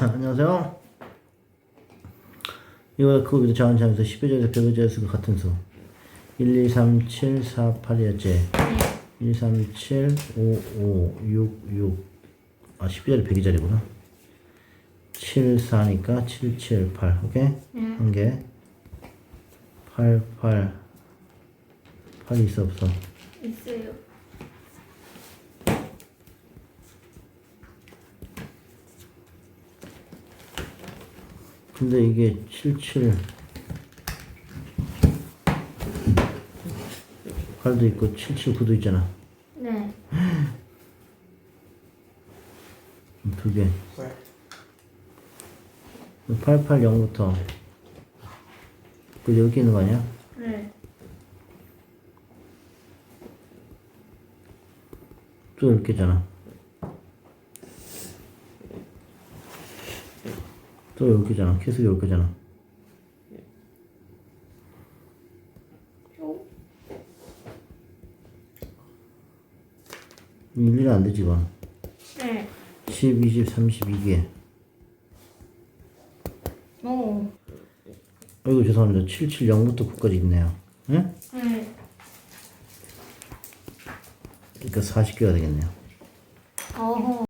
안녕하세요. 이거 그거보다 자원차면서 10의 제에서 100의 제에서 같은 수. 1, 2, 3, 7, 4, 8이었지. 1, 3, 7, 5, 5, 6, 6. 아, 10의 자리 100의 자리구나. 7, 4니까 7, 7, 8. 오케이? 한 개. 8, 8. 8이 있어, 없어? 있어요. 근데 이게 77 8도 있고 779도 있잖아 네. 두 개 880부터 그 여기 있는 거 아니야? 네. 또 이렇게잖아 또 이렇게잖아 계속 요. 일일이 안 되지 이건 네. 10, 20, 32개 오. 아이고 죄송합니다 770부터 9까지 있네요 응? 네. 그러니까 40개가 되겠네요 어허.